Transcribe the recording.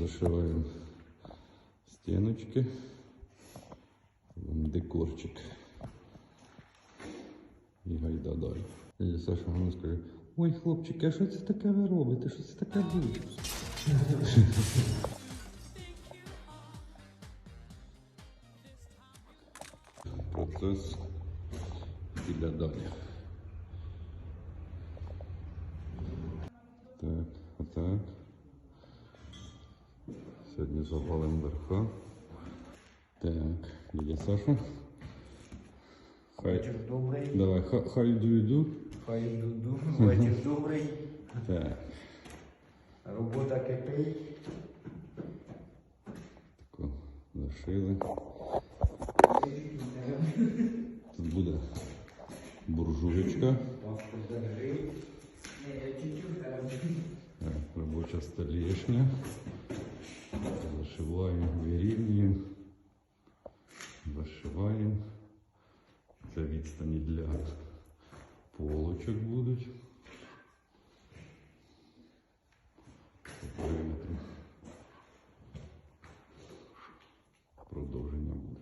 Зашиваємо стіночки. Декорчик. І гайда далі. І Саша воно скаже, ой, хлопчики, а що це таке ви робите? Що це таке буде? Процес біля далі. Так, отак. Сьогодні завалим верха. Так, дядя Саша. Хай. Вечір добрий, Давай, ха- do you do? хай дуду, вечір добрий, Так, робота кипить. тако зашили. Тут буде буржуєчка. Паску держи. Не, я чуть-чуть зараз. Так, робоча столешня. Зашиваємо, вирівнюємо. Зашиваємо. Це відстані для полочок будуть. По периметру. Продовження буде.